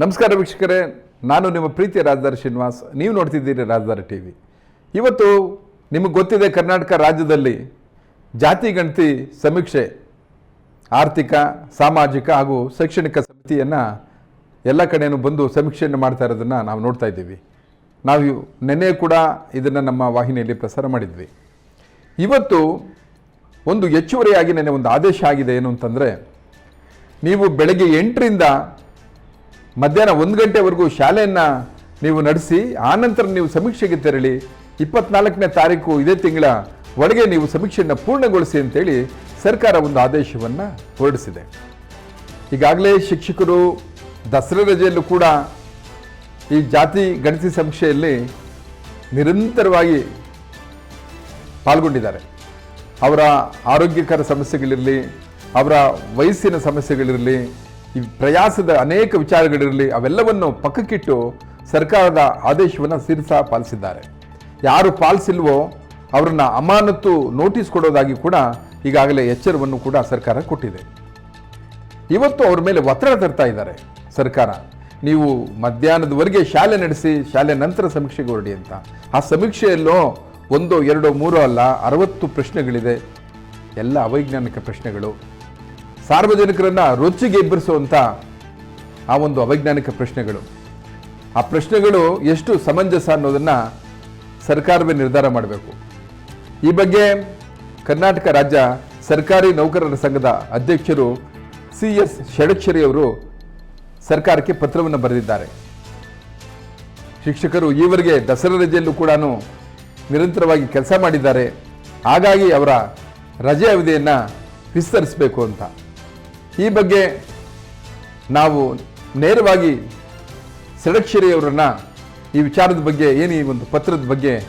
ನಮಸ್ಕಾರ ವೀಕ್ಷಕರೇ, ನಾನು ನಿಮ್ಮ ಪ್ರೀತಿಯ ರಾಜಧಾರಿ ಶ್ರೀನಿವಾಸ್. ನೀವು ನೋಡ್ತಿದ್ದೀರಿ ರಾಜಧಾರಿ ಟಿ ವಿ. ಇವತ್ತು ನಿಮಗೆ ಗೊತ್ತಿದೆ ಕರ್ನಾಟಕ ರಾಜ್ಯದಲ್ಲಿ ಜಾತಿ ಗಣತಿ ಸಮೀಕ್ಷೆ, ಆರ್ಥಿಕ, ಸಾಮಾಜಿಕ ಹಾಗೂ ಶೈಕ್ಷಣಿಕ ಸಮಿತಿಯನ್ನು ಎಲ್ಲ ಕಡೆಯೂ ಬಂದು ಸಮೀಕ್ಷೆಯನ್ನು ಮಾಡ್ತಾ ಇರೋದನ್ನು ನಾವು ನೋಡ್ತಾ ಇದ್ದೀವಿ. ನಾವು ನಿನ್ನೆ ಕೂಡ ಇದನ್ನು ನಮ್ಮ ವಾಹಿನಿಯಲ್ಲಿ ಪ್ರಸಾರ ಮಾಡಿದ್ವಿ. ಇವತ್ತು ಒಂದು ಹೆಚ್ಚುವರಿಯಾಗಿ ನೆನ್ನೆ ಒಂದು ಆದೇಶ ಆಗಿದೆ ಏನು ಅಂತಂದರೆ, ನೀವು ಬೆಳಗ್ಗೆ ಎಂಟರಿಂದ ಮಧ್ಯಾಹ್ನ ಒಂದು ಗಂಟೆವರೆಗೂ ಶಾಲೆಯನ್ನು ನೀವು ನಡೆಸಿ, ಆನಂತರ ನೀವು ಸಮೀಕ್ಷೆಗೆ ತೆರಳಿ, ಇಪ್ಪತ್ನಾಲ್ಕನೇ ತಾರೀಕು ಇದೇ ತಿಂಗಳ ಒಳಗೆ ನೀವು ಸಮೀಕ್ಷೆಯನ್ನು ಪೂರ್ಣಗೊಳಿಸಿ ಅಂತೇಳಿ ಸರ್ಕಾರ ಒಂದು ಆದೇಶವನ್ನು ಹೊರಡಿಸಿದೆ. ಈಗಾಗಲೇ ಶಿಕ್ಷಕರು ದಸರಾ ರಜೆಯಲ್ಲೂ ಕೂಡ ಈ ಜಾತಿ ಗಣತಿ ಸಮೀಕ್ಷೆಯಲ್ಲಿ ನಿರಂತರವಾಗಿ ಪಾಲ್ಗೊಂಡಿದ್ದಾರೆ. ಅವರ ಆರೋಗ್ಯಕರ ಸಮಸ್ಯೆಗಳಿರಲಿ, ಅವರ ವಯಸ್ಸಿನ ಸಮಸ್ಯೆಗಳಿರಲಿ ಈ ಪ್ರಯಾಸದ ಅನೇಕ ವಿಚಾರಗಳಿರಲಿ, ಅವೆಲ್ಲವನ್ನು ಪಕ್ಕಕ್ಕಿಟ್ಟು ಸರ್ಕಾರದ ಆದೇಶವನ್ನು ಸಿರ್ಸ ಪಾಲಿಸಿದ್ದಾರೆ. ಯಾರು ಪಾಲಿಸಿಲ್ವೋ ಅವರನ್ನು ಅಮಾನತು ನೋಟಿಸ್ ಕೊಡೋದಾಗಿ ಕೂಡ ಈಗಾಗಲೇ ಎಚ್ಚರವನ್ನು ಕೂಡ ಸರ್ಕಾರ ಕೊಟ್ಟಿದೆ. ಇವತ್ತು ಅವ್ರ ಮೇಲೆ ಒತ್ತಡ ತರ್ತಾ ಇದ್ದಾರೆ ಸರ್ಕಾರ. ನೀವು ಮಧ್ಯಾಹ್ನದವರೆಗೆ ಶಾಲೆ ನಡೆಸಿ, ಶಾಲೆ ನಂತರ ಸಮೀಕ್ಷೆಗೆ ಹೊರಡಿ ಅಂತ. ಆ ಸಮೀಕ್ಷೆಯಲ್ಲೋ ಒಂದು, ಎರಡು, ಮೂರು ಅಲ್ಲ, ಅರವತ್ತು ಪ್ರಶ್ನೆಗಳಿದೆ. ಎಲ್ಲ ಅವೈಜ್ಞಾನಿಕ ಪ್ರಶ್ನೆಗಳು. ಸಾರ್ವಜನಿಕರನ್ನ ರೊಚ್ಚಿಗೆ ಎಬ್ಬರಿಸುವಂಥ ಆ ಒಂದು ಅವೈಜ್ಞಾನಿಕ ಪ್ರಶ್ನೆಗಳು. ಆ ಪ್ರಶ್ನೆಗಳು ಎಷ್ಟು ಸಮಂಜಸ ಅನ್ನೋದನ್ನು ಸರ್ಕಾರವೇ ನಿರ್ಧಾರ ಮಾಡಬೇಕು. ಈ ಬಗ್ಗೆ ಕರ್ನಾಟಕ ರಾಜ್ಯ ಸರ್ಕಾರಿ ನೌಕರರ ಸಂಘದ ಅಧ್ಯಕ್ಷರು ಸಿ ಎಸ್ ಷಡಕ್ಷರಿ ಅವರು ಸರ್ಕಾರಕ್ಕೆ ಪತ್ರವನ್ನು ಬರೆದಿದ್ದಾರೆ. ಶಿಕ್ಷಕರು ಈವರೆಗೆ ದಸರಾ ರಜೆಯಲ್ಲೂ ಕೂಡ ನಿರಂತರವಾಗಿ ಕೆಲಸ ಮಾಡಿದ್ದಾರೆ. ಹಾಗಾಗಿ ಅವರ ರಜೆ ಅವಧಿಯನ್ನು ವಿಸ್ತರಿಸಬೇಕು ಅಂತ. ಈ ಬಗ್ಗೆ ನಾವು ನೇರವಾಗಿ ಸಡಕ್ಷರಿಯವರನ್ನ ಈ ವಿಚಾರದ ಬಗ್ಗೆ ಏನು ಈ ಒಂದು ಪತ್ರದ ಬಗ್ಗೆ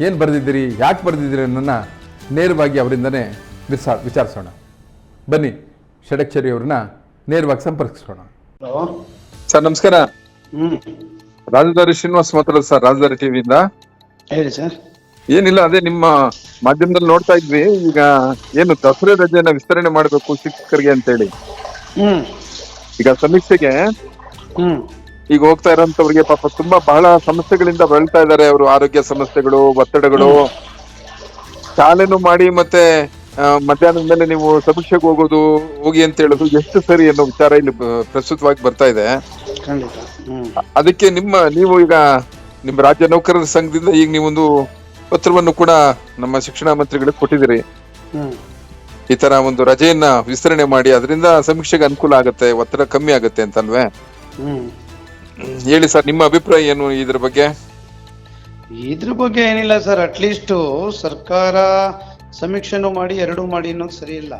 ಏನು ಬರೆದಿದ್ದೀರಿ ಯಾಕೆ ಬರೆದಿದ್ದೀರಿ ಅನ್ನೋನ್ನ ನೇರವಾಗಿ ಅವರಿಂದನೇ ವಿಸಾ ವಿಚಾರಿಸೋಣ. ಬನ್ನಿ ಷಡಕ್ಷರಿ ಅವ್ರನ್ನ ನೇರವಾಗಿ ಸಂಪರ್ಕಿಸೋಣ. ಸರ್ ನಮಸ್ಕಾರ. ಹ್ಮ್. ರಾಜಧಾರಿ ಶ್ರೀನಿವಾಸ್ ಮಾತಾಡೋದು ಸರ್ ರಾಜಧಾರಿ ಟಿವಿಯಿಂದ. ಹೇಳಿ ಸರ್. ಏನಿಲ್ಲ ಅದೇ ನಿಮ್ಮ ಮಾಧ್ಯಮದಲ್ಲಿ ನೋಡ್ತಾ ಇದ್ವಿ. ಈಗ ಏನು ದಸರೆ ರಜೆಯನ್ನ ವಿಸ್ತರಣೆ ಮಾಡಬೇಕು ಶಿಕ್ಷಕರಿಗೆ ಅಂತೇಳಿ. ಹ್ಮ್. ಈಗ ಸಮೀಕ್ಷೆಗೆ ಹ್ಮ್. ಈಗ ಹೋಗ್ತಾ ಇರೋಂಥವ್ರಿಗೆ ಪಾಪ ತುಂಬಾ ಬಹಳ ಸಮಸ್ಯೆಗಳಿಂದ ಬಳಲ್ತಾ ಇದ್ದಾರೆ ಅವರು. ಆರೋಗ್ಯ ಸಮಸ್ಯೆಗಳು ಒತ್ತಡಗಳು. ಶಾಲೆನೂ ಮಾಡಿ ಮತ್ತೆ ಆ, ಮಧ್ಯಾಹ್ನದ ಮೇಲೆ ನೀವು ಸಮೀಕ್ಷೆಗೆ ಹೋಗೋದು ಹೋಗಿ ಅಂತ ಹೇಳೋದು ಎಷ್ಟು ಸರಿ ಅನ್ನೋ ವಿಚಾರ ಇಲ್ಲಿ ಬ- ಪ್ರಸ್ತುತವಾಗಿ ಬರ್ತಾ ಇದೆ. ಖಂಡಿತ. ಹ್ಮ್. ಅದಕ್ಕೆ ನಿಮ್ಮ ನೀವು ಈಗ ನಿಮ್ಮ ರಾಜ್ಯ ನೌಕರರ ಸಂಘದಿಂದ ಈಗ ನೀವೊಂದು ಪತ್ರವನ್ನು ಕೂಡ ನಮ್ಮ ಶಿಕ್ಷಣ ಮಂತ್ರಿಗಳಿಗೆ ಕೊಟ್ಟಿದ್ದೀರಿ. ಹ್ಮ್. ಈ ತರ ಒಂದು ರಜೆಯನ್ನ ವಿಸ್ತರಣೆ ಮಾಡಿ ಅದರಿಂದ ಸಮೀಕ್ಷೆಗೆ ಅನುಕೂಲ ಆಗುತ್ತೆ ಒತ್ತಡ ಕಮ್ಮಿ ಆಗುತ್ತೆ ಅಂತಲ್ವೇ? ಹ್ಮ್. ಹೇಳಿ ಸರ್ ನಿಮ್ಮ ಅಭಿಪ್ರಾಯ ಏನು ಇದ್ರ ಬಗ್ಗೆ? ಇದ್ರ ಬಗ್ಗೆ ಏನಿಲ್ಲ ಸರ್ ಅಟ್ಲೀಸ್ಟ್ ಸರ್ಕಾರ ಸಮೀಕ್ಷೆನೂ ಮಾಡಿ ಎರಡು ಮಾಡಿ ಅನ್ನೋದು ಸರಿ ಇಲ್ಲ.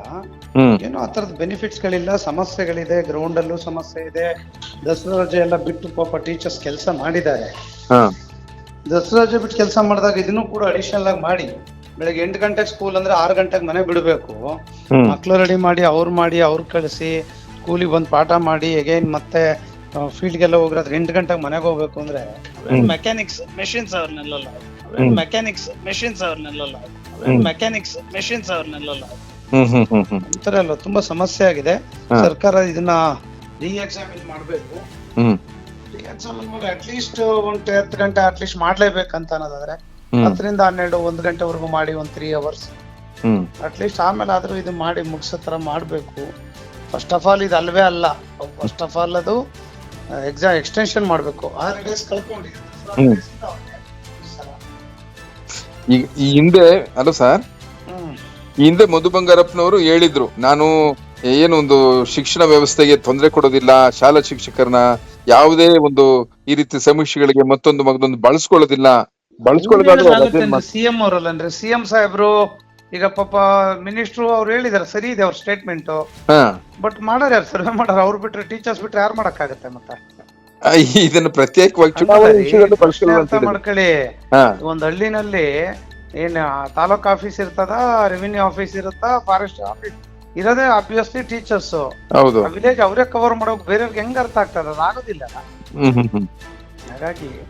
ಏನೋ ಆ ತರದ ಬೆನಿಫಿಟ್ಸ್ ಗಳಿಲ್ಲ ಸಮಸ್ಯೆಗಳಿದೆ ಗ್ರೌಂಡ್ ಅಲ್ಲೂ ಸಮಸ್ಯೆ ಇದೆ. ದಸರಾ ರಜೆ ಎಲ್ಲ ಬಿಟ್ಟು ಪಾಪ ಟೀಚರ್ಸ್ ಕೆಲಸ ಮಾಡಿದ್ದಾರೆ. ಹಾ ದಸರಾ ರಜೆ ಬಿಟ್ಟು ಕೆಲಸ ಮಾಡಿದಾಗ ಇದನ್ನು ಕೂಡ ಅಡಿಷನಲ್ ಆಗಿ ಮಾಡಿ ಬೆಳಗ್ಗೆ ಎಂಟು ಗಂಟೆಗೆ ಸ್ಕೂಲ್ ಅಂದ್ರೆ ಆರು ಗಂಟೆಗೆ ಮನೆ ಬಿಡಬೇಕು. ಮಕ್ಳು ರೆಡಿ ಮಾಡಿ ಅವ್ರು ಮಾಡಿ ಅವ್ರು ಕಳಿಸಿ ಸ್ಕೂಲಿಗೆ ಬಂದು ಪಾಠ ಮಾಡಿ ಅಗೈನ್ ಮತ್ತೆ ಫೀಲ್ಡ್ಗೆಲ್ಲ ಹೋಗಿರೋದ್ರೆ ಎಂಟು ಗಂಟೆಗೆ ಮನೆಗೆ ಹೋಗ್ಬೇಕು ಅಂದ್ರೆ ಮೆಕ್ಯಾನಿಕ್ಸ್ ಮೆಷಿನ್ಸ್ ಅವ್ರನ್ನೆಲ್ಲ ಮೆಕ್ಯಾನಿಕ್ಸ್ ಮೆಷಿನ್ಸ್ ಅವ್ರನ್ನೆಲ್ಲ ಮೆಕ್ಯಾನಿಕ್ಸ್ ಮೆಷಿನ್ಸ್ ಅವ್ರನ್ನೆಲ್ಲ ಎಲ್ಲ ತುಂಬಾ ಸಮಸ್ಯೆ ಆಗಿದೆ. ಸರ್ಕಾರ ಇದನ್ನ ರೀ ಎಕ್ಸಾಮಿನ್ ಮಾಡ್ಬೇಕು ಮಾಡಿ ಅಟ್ಲೀಸ್ಟ್ ಒಂದ್ ಹತ್ತು ಗಂಟೆ ಅಟ್ಲೀಸ್ಟ್ ಮಾಡ್ಲೇಬೇಕಂತ ಅನ್ನೋದಾದ್ರೆ. ಹತ್ತರಿಂದ ಹನ್ನೆರಡು ಒಂದ್ ಗಂಟೆವರೆಗೂ ಮಾಡಿ ಒಂದ್ ತ್ರೀ ಅವರ್ಸ್ ಅಟ್ಲೀಸ್ಟ್ ಆಮೇಲೆ ಆದ್ರೂ ಇದು ಮಾಡಿ ಮುಗಿಸೋ ತರ ಮಾಡ್ಬೇಕು. ಫಸ್ಟ್ ಆಫ್ ಆಲ್ ಇದು ಅಲ್ವೇ ಅಲ್ಲ. ಫಸ್ಟ್ ಆಫ್ ಆಲ್ ಅದು ಎಕ್ಸಾಮ್ ಎಕ್ಸ್ಟೆನ್ಷನ್ ಮಾಡ್ಬೇಕು. ಆರು ಡೇಸ್ ಕಳ್ಕೊಂಡು ಈ ಹಿಂದೆ ಅಲ್ಲ ಸರ್? ಈ ಹಿಂದೆ ಮಧು ಬಂಗಾರಪ್ಪನವರು ಹೇಳಿದ್ರು ನಾನು ಏನು ಒಂದು ಶಿಕ್ಷಣ ವ್ಯವಸ್ಥೆಗೆ ತೊಂದರೆ ಕೊಡೋದಿಲ್ಲ ಶಾಲಾ ಶಿಕ್ಷಕರನ್ನ ಯಾವುದೇ ಒಂದು ಈ ರೀತಿ ಸಮೀಕ್ಷೆಗಳಿಗೆ ಮತ್ತೊಂದು ಮಗದೊಂದು ಬಳಸ್ಕೊಳ್ಳೋದಿಲ್ಲ. ಬಳಸ್ಕೊಳ್ಳೋದಾದ್ರೆ ಸಿಎಂ ಅವರಲ್ಲ ಅಂದ್ರೆ ಸಿಎಂ ಸಾಹೇಬ್ರು ಈಗ ಪಾಪ ಮಿನಿಸ್ಟ್ರು ಅವ್ರು ಹೇಳಿದಾರೆ ಸರಿ ಇದೆ ಅವ್ರ ಸ್ಟೇಟ್ಮೆಂಟ್ ಬಟ್ ಮಾಡಾರ ಯಾರು? ಸರ್ವೆ ಮಾಡಾರ ಅವ್ರು ಬಿಟ್ರೆ ಟೀಚರ್ಸ್ ಬಿಟ್ರೆ ಯಾರು ಮಾಡಕ್ಕಾಗತ್ತೆ ಮತ್ತೆ? ಇದನ್ನು ಪ್ರತ್ಯೇಕವಾಗಿ ಅರ್ಥ ಮಾಡ್ಕೊಳ್ಳಿ. ಒಂದ್ ಹಳ್ಳಿನಲ್ಲಿ ಏನ್ ತಾಲೂಕ್ ಆಫೀಸ್ ಇರ್ತದ ರೆವಿನ್ಯೂ ಆಫೀಸ್ ಇರುತ್ತಾ ಫಾರೆಸ್ಟ್ ಆಫೀಸ್ ಇರೋದೇ ಅಬ್ವಿಯಸ್ಲಿ ಟೀಚರ್ಸ್ ಹೌದು. ವಿಲೇಜ್ ಅವರೇ ಕವರ್ ಮಾಡೋಕ್ ಬೇರೆಯವ್ರಿಗೆ ಹೆಂಗ್ ಅರ್ಥ ಆಗ್ತದೆ? ಅದು ಆಗೋದಿಲ್ಲ. ಹ್ಮ್ ಹ್ಮ್ ಹ್ಮ್. ಹಾಗಾಗಿ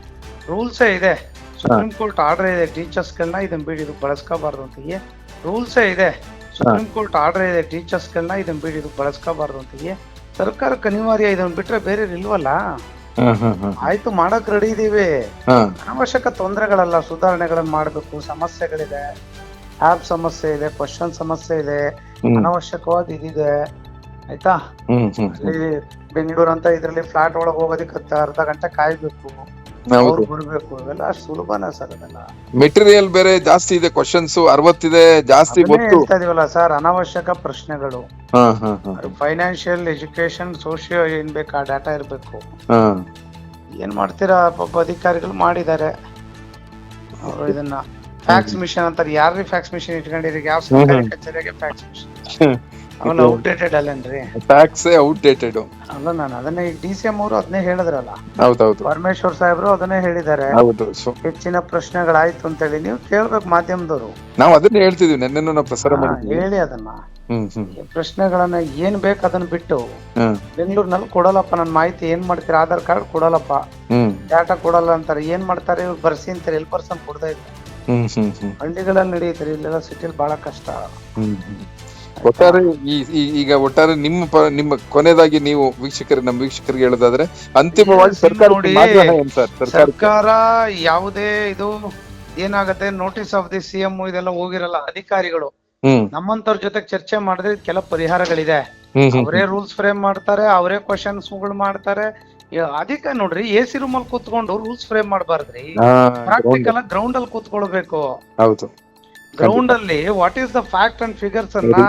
ರೂಲ್ಸೇ ಇದೆ. ಸುಪ್ರೀಂ ಕೋರ್ಟ್ ಆರ್ಡರ್ ಇದೆ ಟೀಚರ್ಸ್ ಗಳನ್ನ ಇದನ್ನ ಬಿಡಿ ಇದು ಬಳಸ್ಕೋಬಾರ್ದು ಅಂತ ರೂಲ್ಸೇ ಇದೆ. ಸುಪ್ರೀಂ ಕೋರ್ಟ್ ಆರ್ಡರ್ ಇದೆ ಟೀಚರ್ಸ್ ಗಳನ್ನ ಇದನ್ನ ಬಿಡಿ ಇದು ಬಳಸ್ಕೋಬಾರ್ದು ಅಂತ ಸರ್ಕಾರಕ್ಕೆ ಅನಿವಾರ್ಯ ಇದನ್ನ ಬಿಟ್ರೆ ಬೇರೆ ಇಲ್ವಲ್ಲ? ಆಯ್ತು ಮಾಡಕ್ ರೆಡಿ ಇದೀವಿ. ಅನವಶ್ಯಕ ತೊಂದರೆಗಳಲ್ಲ ಸುಧಾರಣೆಗಳನ್ನ ಮಾಡಬೇಕು. ಸಮಸ್ಯೆಗಳಿದೆ. ಆಪ್ ಸಮಸ್ಯೆ ಇದೆ ಕ್ವಶನ್ ಸಮಸ್ಯೆ ಇದೆ. ಅನಾವಶ್ಯಕವಾದ ಇದಿದೆ. ಆಯ್ತಾ? ಇಲ್ಲಿ ಬೆಂಗಳೂರು ಅಂತ ಇದ್ರಲ್ಲಿ ಫ್ಲಾಟ್ ಒಳಗೆ ಹೋಗೋದಕ್ಕೆ ಹತ್ತು ಅರ್ಧ ಗಂಟೆ ಕಾಯ್ಬೇಕು. ಅವ್ರು ಬರ್ಬೇಕು. ಇವೆಲ್ಲ ಅಷ್ಟು ಸುಲಭನ ಸರ್ ಅದೆಲ್ಲ? ಮೆಟೀರಿಯಲ್ ಬೇರೆ ಜಾಸ್ತಿ ಇದೆ ಕ್ವಶನ್ಸ್ ಅರವತ್ತಿದೆ ಜಾಸ್ತಿ ಗೊತ್ತು. ಹೇಳ್ತಾ ಇದೀವಲ್ಲ ಸರ್ ಅನಾವಶ್ಯಕ ಪ್ರಶ್ನೆಗಳು. ಫೈನಾನ್ಷಿಯಲ್ ಎಜುಕೇಶನ್ ಸೋಶಿಯೋ ಏನ್ ಬೇಕು ಆ ಡಾಟಾ ಇರಬೇಕು. ಏನ್ ಮಾಡ್ತೀರಾ ಪಾಪ ಅಧಿಕಾರಿಗಳು ಮಾಡಿದ್ದಾರೆ. ಅವರು ಇದನ್ನ ಫ್ಯಾಕ್ಸ್ ಮಿಷನ್ ಅಂತಾರೆ. ಯಾರ್ರಿ ಫ್ಯಾಕ್ಸ್ ಮಿಷನ್ ಇಟ್ಕೊಂಡಿರಿ? ಯಾವ ಸರ್ಕಾರಿ ಕಚೇರಿಗೆ ಫ್ಯಾಕ್ಸ್ ಮಿಷನ್ ಅವನು ಔಟ್ಡೇಟೆಡ್ ಅಲ್ಲೇನ್ರಿ? ಫ್ಯಾಕ್ಸ್ ಔಟ್ಡೇಟೆಡ್ ಅಲ್ಲ ನಾನು ಅದನ್ನೇ ಈಗ ಡಿ ಸಿ ಎಂ ಅವರು ಅದನ್ನೇ ಹೇಳಿದ್ರಲ್ಲ. ಹೌದೌದು. ಪರಮೇಶ್ವರ್ ಸಾಹೇಬ್ರು ಅದನ್ನೇ ಹೇಳಿದ್ದಾರೆ. ಹೌದು ಹೆಚ್ಚಿನ ಪ್ರಶ್ನೆಗಳಾಯ್ತು ಅಂತೇಳಿ ನೀವು ಕೇಳ್ಬೇಕು ಮಾಧ್ಯಮದವರು. ನಾವು ಅದನ್ನೇ ಹೇಳ್ತಿದೀವಿ ನೆನ್ನೆನೂ ನಾವು ಪ್ರಸಾರ ಮಾಡಿದ್ವಿ. ಹೇಳಿ ಅದನ್ನ. ಪ್ರಶ್ನೆಗಳನ್ನ ಏನ್ ಬೇಕು ಅದನ್ನ ಬಿಟ್ಟು ಬೆಂಗಳೂರಿನಲ್ಲಿ ಕೊಡಲ್ಲಪ್ಪ ನನ್ನ ಮಾಹಿತಿ ಏನ್ ಮಾಡ್ತೀರಾ? ಆಧಾರ್ ಕಾರ್ಡ್ ಕೊಡಲಪ್ಪ ಡಾಟಾ ಕೊಡಲ್ಲ ಅಂತಾರೆ. ಏನ್ ಮಾಡ್ತಾರೆ? ಇವ್ರು ಬರ್ಸಿ ಅಂತಾರೆ. ಎಲ್ ಪರ್ಸನ್ ಕೊಡ್ತಾ ಇಲ್ಲ ಹ್ಮ್ ಹ್ಮ್ ಹ್ಮ್. ಹಳ್ಳಿಗಳಲ್ಲಿ ನಡೆಯುತ್ತೆ ಇಲ್ಲೆಲ್ಲ ಸಿಟಿಲಿ ಬಹಳ ಕಷ್ಟ. ಹ್ಮ್ ಹ್ಮ್. ಒಟ್ಟಾರೆ ಈ ಈ- ಈಗ ಒಟ್ಟಾರೆ ನಿಮ್ಮ ಪ- ನಿಮ್ಮ ಕೊನೆದಾಗಿ ನೀವು ವೀಕ್ಷಕರಿಗೆ ನಮ್ಮ ವೀಕ್ಷಕರಿಗೆ ಹೇಳೋದಾದ್ರೆ ಅಂತಿಮವಾಗಿ ಈಗ ಸರ್ಕಾರ ನೋಡಿ, ಏನ್ ಸರ್? ಸರ್ಕಾರ ಸರ್ಕಾರ ಯಾವುದೇ ಇದು ಏನಾಗತ್ತೆ ನೋಟಿಸ್ ಆಫ್ ದಿ ಸಿಎಂ ಇದೆಲ್ಲ ಹೋಗಿರಲ್ಲ ಅಧಿಕಾರಿಗಳು. ಹ್ಮ್. ನಮ್ಮಂತವ್ರ ಜೊತೆ ಚರ್ಚೆ ಮಾಡಿದ್ರೆ ಕೆಲ ಪರಿಹಾರಗಳಿದೆ. ಹ್ಮ್ ಹ್ಮ್ ಅವರೇ ರೂಲ್ಸ್ ಫ್ರೇಮ್ ಮಾಡ್ತಾರೆ ಅವರೇ ಕ್ವಶನ್ಸ್ ಮಾಡ್ತಾರೆ ಅದಕ್ಕೆ ನೋಡ್ರಿ ಎ ಸಿ ರೂಮ್ ಅಲ್ಲಿ ಕೂತ್ಕೊಂಡು ರೂಲ್ಸ್ ಫ್ರೇಮ್ ಮಾಡಬಾರ್ದ್ರಿ. ಪ್ರಾಕ್ಟಿಕಲ್ ಗ್ರೌಂಡ್ ಅಲ್ಲಿ ಕೂತ್ಕೊಳ್ಬೇಕು. ಹೌದು. ಗ್ರೌಂಡ್ ಅಲ್ಲಿ what is the fact and figures ಅನ್ನ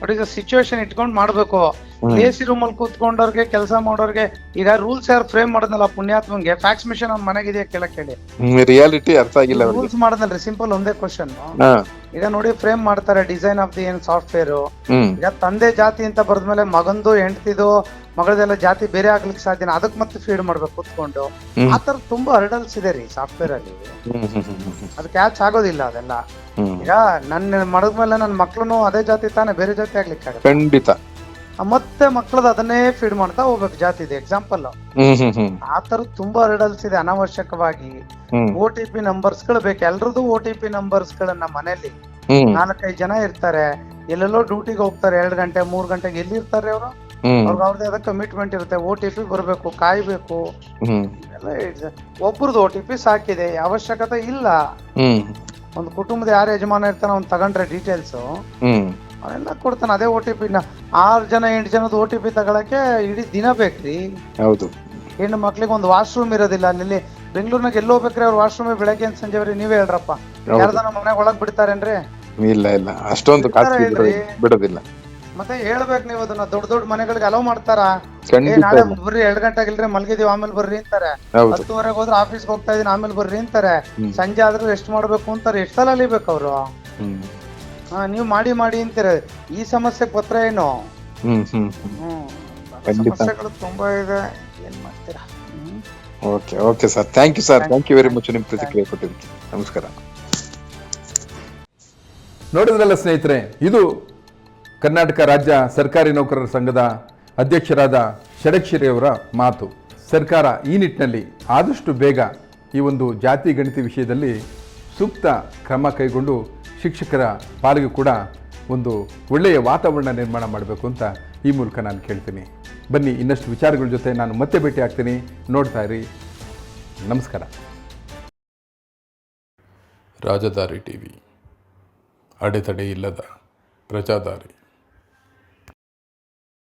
ವಾಟ್ ಈಸ್ ದ ಸಿಚುವೇಶನ್ ಇಟ್ಕೊಂಡ್ ಮಾಡ್ಬೇಕು. ಎ ಸಿ ರೂಮ್ ಅಲ್ಲಿ ಕೂತ್ಕೊಂಡವ್ರಿಗೆ ಕೆಲಸ ಮಾಡೋರ್ಗೆ ಈಗ ರೂಲ್ಸ್ ಯಾರು ಫ್ರೇಮ್ ಮಾಡದ್ನಲ್ಲ ಪುಣ್ಯಾತ್ಮಂಗೆ ಫ್ಯಾಕ್ಸ್ ಮಿಷನ್ ಅವ್ನ ಮನೆಗಿದೆಯಾ ಕೇಳಕ್ ಹೇಳಿ ರಿಯಾಲಿಟಿ ಅರ್ಥ ಆಗಿಲ್ಲ ರೂಲ್ಸ್ ಮಾಡದ್ನಲ್ರಿ ಸಿಂಪಲ್ ಒಂದೇ ಕ್ವಶನ್ ಈಗ ನೋಡಿ ಫ್ರೇಮ್ ಮಾಡ್ತಾರೆ ಡಿಸೈನ್ ಆಫ್ ದಿ ಏನ್ ಸಾಫ್ಟ್ವೇರ್ ಈಗ ತಂದೆ ಜಾತಿ ಅಂತ ಬರ್ದ್ಮೇಲೆ ಮಗಂದು ಹೆಂಡತಿದು ಮಗಳದೆಲ್ಲ ಜಾತಿ ಬೇರೆ ಆಗ್ಲಿಕ್ಕೆ ಸಾಧ್ಯನ? ಅದಕ್ ಮತ್ತೆ ಫೀಡ್ ಮಾಡ್ಬೇಕು ಕುತ್ಕೊಂಡು. ಆತರ ತುಂಬಾ ಹರ್ಡಲ್ಸ್ ಇದೆ ರೀ ಸಾಫ್ಟ್ವೇರ್ ಅಲ್ಲಿ. ಅದು ಕ್ಯಾಚ್ ಆಗೋದಿಲ್ಲ ಅದೆಲ್ಲ. ಈಗ ನನ್ನ ಮಡದ್ಮೇಲೆ ನನ್ನ ಮಕ್ಳು ಅದೇ ಜಾತಿ ತಾನೇ ಬೇರೆ ಜಾತಿ ಆಗ್ಲಿಕ್ಕೆ ಆಗಲ್ಲ. ಖಂಡಿತ. ಮತ್ತೆ ಮಕ್ಳದ್ ಅದನ್ನೇ ಫೀಡ್ ಮಾಡ್ತಾ ಹೋಗ್ಬೇಕು ಜಾತಿ ಇದೆ ಎಕ್ಸಾಂಪಲ್ ಹ್ಮ್ ಹ್ಮ್ ಹ್ಮ್. ಆ ತರ ತುಂಬಾ ಹರ್ಡಲ್ಸ್ ಇದೆ ಅನಾವಶ್ಯಕವಾಗಿ. ಓ ಟಿ ಪಿ ನಂಬರ್ಸ್ಗಳು ಬೇಕು. ಎಲ್ರದ್ದು ಓ ಟಿ ಪಿ ನಂಬರ್ಸ್ ಗಳನ್ನ ಮನೇಲಿ ಹ್ಮ್. ನಾಲ್ಕೈದು ಜನ ಇರ್ತಾರೆ. ಎಲ್ಲೆಲ್ಲೋ ಡ್ಯೂಟಿಗೆ ಹೋಗ್ತಾರೆ. ಎರಡ್ ಗಂಟೆ ಮೂರ್ ಗಂಟೆಗೆ ಎಲ್ಲಿ ಇರ್ತಾರೆ ಅವರು? ಅವ್ರಿಗೆ ಅವ್ರದೇ ಆದ ಕಮಿಟ್ಮೆಂಟ್ ಇರುತ್ತೆ. ಓ ಟಿ ಪಿ ಬರಬೇಕು ಕಾಯ್ಬೇಕು. ಒಬ್ರದ್ದು ಓ ಟಿ ಪಿ ಸಾಕಿದೆ ಅವಶ್ಯಕತೆ ಇಲ್ಲ. ಒಂದು ಕುಟುಂಬದ ಯಾರು ಯಜಮಾನ ಇರ್ತಾನೆ ಅವ್ನು ತಗೊಂಡ್ರೆ ಡೀಟೇಲ್ಸ್ ಅವನೆಲ್ಲ ಕೊಡ್ತಾನೆ ಅದೇ ಓ ಟಿ ಪಿನ ಆರು ಜನ ಎಂಟು ಜನದ ಓ ಟಿ ಪಿ ತಗೊಳಕ್ಕೆ ಇಡೀ ದಿನ ಬೇಕ್ರಿ. ಹೌದು. ಹೆಣ್ಣು ಮಕ್ಳಿಗೆ ಒಂದು ವಾಶ್ರೂಮ್ ಇರೋದಿಲ್ಲ. ಅಲ್ಲಿ ಬೆಂಗಳೂರಿನಾಗ ಎಲ್ಲಿ ಹೋಗ್ಬೇಕ್ರಿ ಅವ್ರ ವಾಶ್ರೂಮ್ ಬೆಳಗ್ಗೆ ಸಂಜೆ ಬರೀ ನೀವೇ ಹೇಳ್ರಪ್ಪ. ಯಾರ್ದಾನ ಮನೆಗೆ ಒಳಗ್ ಬಿಡ್ತಾರೇನ್ರಿ? ಇಲ್ಲ ಇಲ್ಲ. ಅಷ್ಟೊಂದು ಬಿಡೋದಿಲ್ಲ. ಮತ್ತೆ ಹೇಳ್ಬೇಕು ನೀವು ಅದನ್ನ. ದೊಡ್ಡ ದೊಡ್ಡ ಮನೆಗಳಿಗೆ ಅಲೋ ಮಾಡ್ತಾರ? ಏ ನಾಳೆ. ಬರ್ರಿ ಎರಡ್ ಗಂಟೆ ಆಗಿಲ್ರಿ ಮಲ್ಗಿದೀವಿ ಆಮೇಲೆ ಬರ್ರಿ ಅಂತಾರೆ. ಹತ್ತುವರೆಗೆ ಹೋದ್ರೆ ಆಫೀಸ್ ಹೋಗ್ತಾ ಇದೀನಿ ಆಮೇಲೆ ಬರ್ರಿ ಅಂತಾರೆ. ಸಂಜೆ ಆದ್ರೂ ರೆಸ್ಟ್ ಮಾಡ್ಬೇಕು ಅಂತಾರೆ. ಎಷ್ಟ್ ಸಲ ಅಲಿಬೇಕು ಅವ್ರು? ಹಾ ನೀವು ಮಾಡಿ ಮಾಡಿ ಅಂತೀರ. ಈ ಸಮಸ್ಯೆ ಪತ್ರ ಏನು. ಸಮಸ್ಯೆಗಳು ತುಂಬಾ ಇದೆ. ಏನ್ ಮಾಡ್ತೀರಾ? Okay okay sir. Thank you sir thank you very much ನಿಮ್ಮ ಪ್ರತಿಕ್ರಿಯೆ ಕೊಟ್ಟಿದ್ದಕ್ಕೆ. ನಮಸ್ಕಾರ. ನೋಡಿದ್ರಲ್ಲ ಸ್ನೇಹಿತರೆ ಇದು ಕರ್ನಾಟಕ ರಾಜ್ಯ ಸರ್ಕಾರಿ ನೌಕರರ ಸಂಘದ ಅಧ್ಯಕ್ಷರಾದ ಷಡಕ್ಷರಿಯವರ ಮಾತು. ಸರ್ಕಾರ ಈ ನಿಟ್ಟಿನಲ್ಲಿ ಆದಷ್ಟು ಬೇಗ ಈ ಒಂದು ಜಾತಿ ಗಣಿತ ವಿಷಯದಲ್ಲಿ ಸೂಕ್ತ ಕ್ರಮ ಕೈಗೊಂಡು ಶಿಕ್ಷಕರ ಪಾಲಿಗೆ ಕೂಡ ಒಂದು ಒಳ್ಳೆಯ ವಾತಾವರಣ ನಿರ್ಮಾಣ ಮಾಡಬೇಕು ಅಂತ ಈ ಮೂಲಕ ನಾನು ಕೇಳ್ತೀನಿ. ಬನ್ನಿ, ಇನ್ನಷ್ಟು ವಿಚಾರಗಳ ಜೊತೆ ನಾನು ಮತ್ತೆ ಭೇಟಿ ಆಗ್ತೀನಿ. ನೋಡ್ತಾ ಇರಿ. ನಮಸ್ಕಾರ. ರಾಜಧಾರಿ ಟಿವಿ. ಅಡೆತಡೆ ಇಲ್ಲದ ಪ್ರಜಾದಾರಿ.